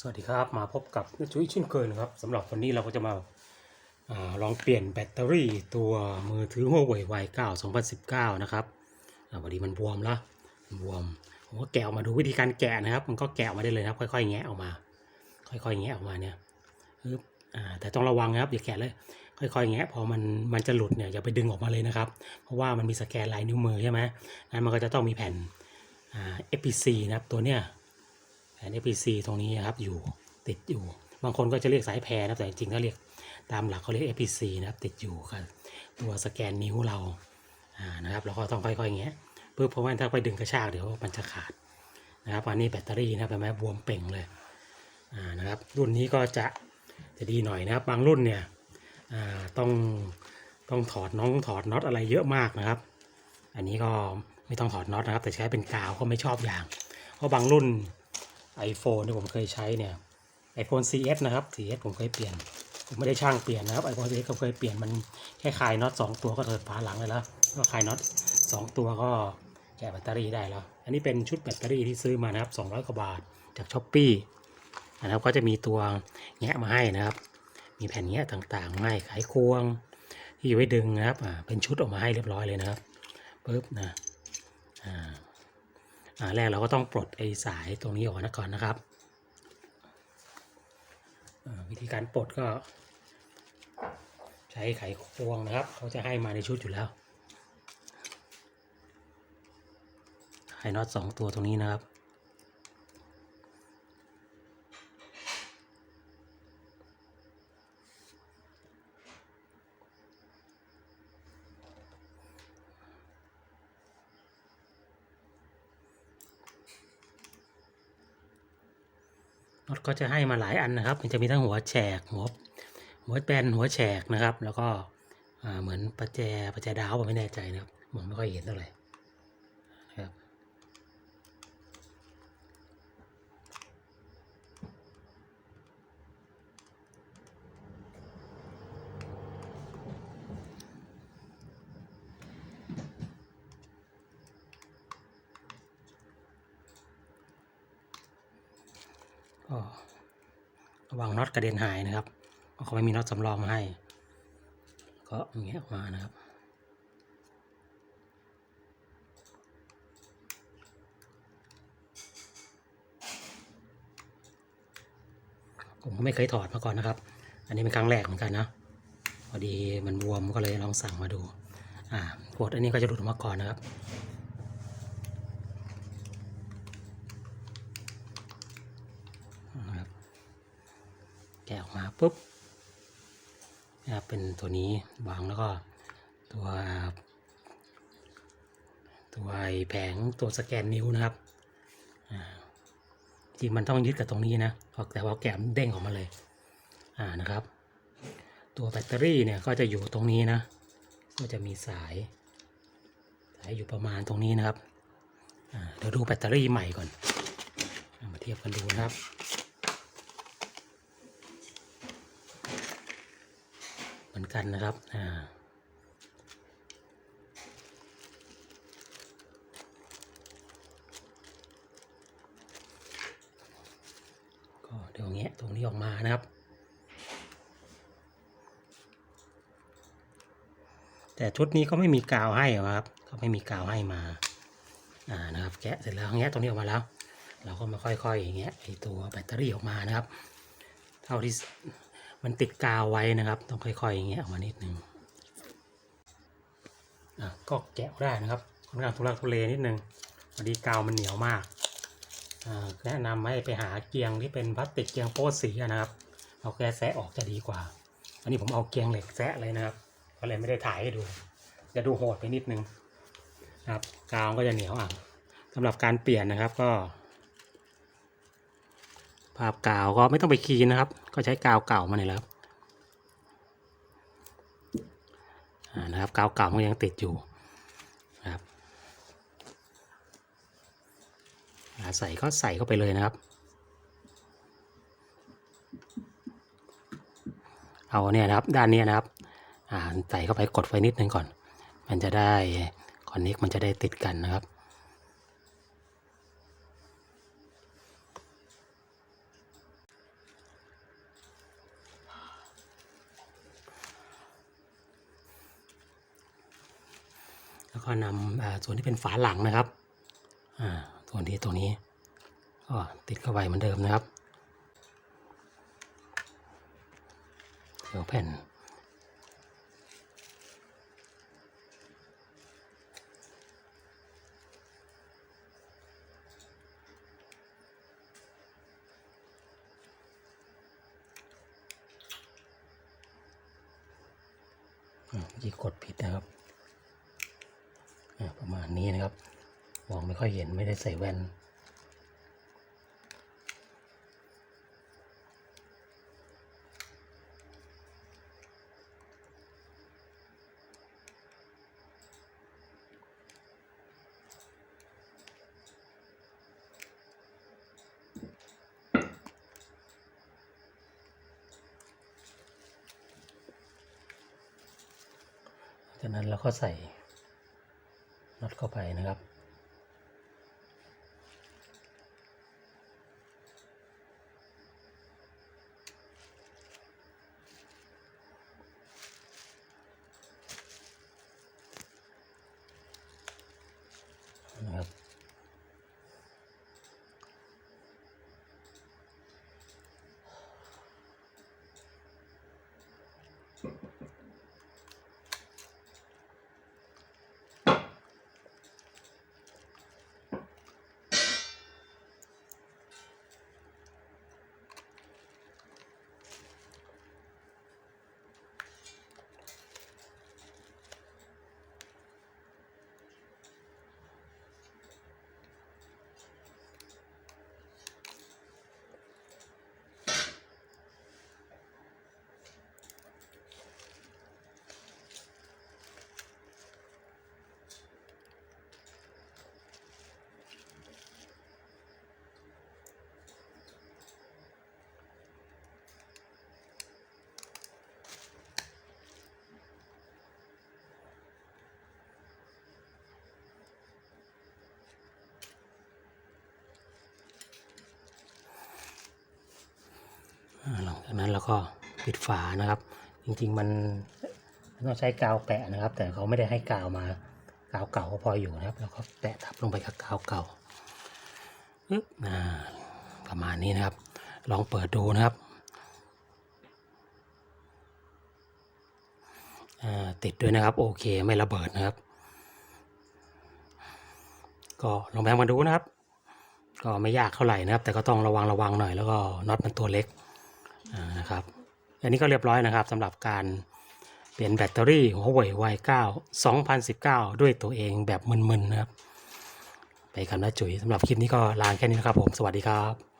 สวัสดีครับมาพบกับนจุ้ยช่นเคยนครับสำหรับวันนี้เราก็จะมาอาลองเปลี่ยนแบตเตอรี่ตัวมือถือ Huawei Y9 2019 นะครับอาพอดีมันบวมละบวมผมก็แกะออกมาดูวิธีการแกะนะครับ มันก็แกะออกมาได้เลยครับ ค่อยๆแงะออกมา ค่อยๆแงะออกมาเนี่ยแต่ต้องระวังนะครับอย่าแกะเลย ค่อยๆแงะพอมันมันจะหลุดเนี่ยอย่าไปดึงออกมาเลยนะครับ เพราะว่ามันมีสแกนลายนิ้วมือใช่ไหมงั้นมันก็จะต้องมีแผ่นอ่า FPC นะครับตัวเนี้ย น FPC ตรงนี้นะครับอยู่ติดอยู่ บางคนก็จะเรียกสายแพรนะแต่จริงๆก็เรียกตามหลักเขาเรียก FPC นะครับติดอยู่กับตัวสแกนนิ้วเราอ่านะครับเราก็ต้องค่อยๆอย่างเงี้ยเพื่อเพราะว่าถ้าไปดึงกระชากเดี๋ยวมันจะขาดนะครับอันนี้แบตเตอรี่นะเห็นไหมบวมเป่งเลยอ่านะครับรุ่นนี้ก็จะจะดีหน่อยนะครับ บางรุ่นเนี่ยอ่าต้องต้องถอดน้องถอดน็อตอะไรเยอะมากนะครับ อันนี้ก็ไม่ต้องถอดน็อตนะครับ แต่ใช้เป็นกาวก็ไม่ชอบอย่าง เพราะบางรุ่น iPhone ที่ผมเคยใช้เนี่ย iPhone CS นะครับ CS ผมเคยเปลี่ยน ผมไม่ได้ช่างเปลี่ยนนะครับ iPhone CS ก็เคยเปลี่ยนมันแค่คลายน็อตสองตัวก็เถิดฝาหลังเลยแล้วก็คลายน็อตสองตัวก็แกะแบตเตอรี่ได้แล้ว อันนี้เป็นชุดแบตเตอรี่ที่ซื้อมานะครับ200กว่าบาทจากช้อปปี้นะครับก็จะมีตัวแงะมาให้นะครับ มีแผ่นแงะต่างๆมาให้ไขควง ที่อยู่ไว้ดึงนะครับ อ่า เป็นชุดออกมาให้เรียบร้อยเลยนะครับปึ๊บนะ อ่า แรกเราก็ต้องปลดไอ้สายตรงนี้ออกนะก่อนนะครับวิธีการปลดก็ ใช้ไขควงนะครับ เขาจะให้มาในชุดอยู่แล้วไขน็อตสองตัวตรงนี้นะครับ น็อตก็จะให้มาหลายอันนะครับ มันจะมีทั้งหัวแฉกหัวหัวแบนหัวแฉกนะครับ แล้วก็เหมือนประแจประแจดาวผมไม่แน่ใจนะครับมองไม่ค่อยเห็นเท่าไหร่ ระวังน็อตกระเด็นหายนะครับเขาไม่มีน็อตสำรองมาให้ ก็อย่างเงี้ยออกมานะครับผมก็ไม่เคยถอดมาก่อนนะครับ อันนี้เป็นครั้งแรกเหมือนกันนะ พอดีมันบวมก็เลยลองสั่งมาดู อ่ากดอันนี้ก็จะหลุดออกมาก่อนนะครับแกะออก มาปุ๊บนะครับเป็นตัวนี้วางแล้วก็ตัวตัวไอแผงตัวสแกนนิ้วนะครับอ่าจริงมันต้องยึดกับตรงนี้นะแต่ว่าแกมเด้งออกมาเลยอ่านะครับ ตัวแบตเตอรี่เนี่ยก็จะอยู่ตรงนี้นะ ก็จะมีสายสายอยู่ประมาณตรงนี้นะครับเดี๋ยวดูแบตเตอรี่ใหม่ก่อนมาเทียบกันดูนะครับ เหมื อนกันนะครับอ่าก็เดี๋ยวแงะตรงนี้ออกมานะครับ แต่ชุดนี้ก็ไม่มีกาวให้ครับเขาไม่มีกาวให้มาอ่านะครับแกะเสร็จแล้วแงะตรงนี้ออกมาแล้ว เราก็มาค่อยๆแงะไอตัวแบตเตอรี่ออกมานะครับ เท่าที่ มันติดกาวไว้นะครับ ต้องค่อยๆอย่างเงี้ยออกมานิดนึงอะก็แกะได้นะครับค่อนข้างทุลักทุเลนิดนึงพอดีกาวมันเหนียวมากอ่าแนะนำให้ไปหาเกียงที่เป็นพลาสติกเกียงโป๊สีนะครับ เอาแค่แซะออกจะดีกว่า อันนี้ผมเอาเกียงเหล็กแซะเลยนะครับก็เลยไม่ได้ถ่ายให้ดู จะดูโหดไปนิดนึงนะครับกาวก็จะเหนียวอะสำหรับการเปลี่ยนนะครับก็ ภาพกาวก็ไม่ต้องไปคีย์นะครับ ก็ใช้กาวเก่ามาเนี่ยแหละครับนะครับกาวเก่ามันยังติดอยู่นะครับใส่ก็ใส่เข้าไปเลยนะครับ เอาเนี่ยนะครับด้านนี้นะครับใส่เข้าไปกดไฟนิดนึงก่อน มันจะได้คอนเน็กมันจะได้ติดกันนะครับ ก็นำส่วนที่เป็นฝาหลังนะครับอ่าส่วนที่ตรงนี้ก็ติดเข้าไปเหมือนเดิมนะครับเดี๋ยวแผ่นอ่าเมื่อกี้กดผิดนะครับ ประมาณนี้นะครับ มองไม่ค่อยเห็นไม่ได้ใส่แว่น จากนั้นเราก็ใส่ น็อตเข้าไปนะครับนะครับ อ่า หลังจากนั้นเราก็ปิดฝานะครับ จริงๆมันมันต้องใช้กาวแปะนะครับ แต่เขาไม่ได้ให้กาวมากาวเก่าก็พออยู่นะครับ แล้วก็แปะทับลงไปกับกาวเก่าปึ๊บอ่าประมาณนี้นะครับ ลองเปิดดูนะครับติดด้วยนะครับโอเคไม่ระเบิดนะครับ ก็ลองแบงมาดูนะครับ ก็ไม่ยากเท่าไหร่นะครับ แต่ก็ต้องระวังระวังหน่อยแล้วก็น็อตมันตัวเล็ก นะครับ อันนี้ก็เรียบร้อยนะครับสำหรับการเปลี่ยนแบตเตอรี่หัวเว่ย Y9 2019 ด้วยตัวเองแบบมึนๆนะครับ ไปกันนะจุ๋ยสำหรับคลิปนี้ก็ลาแค่นี้นะครับผม สวัสดีครับ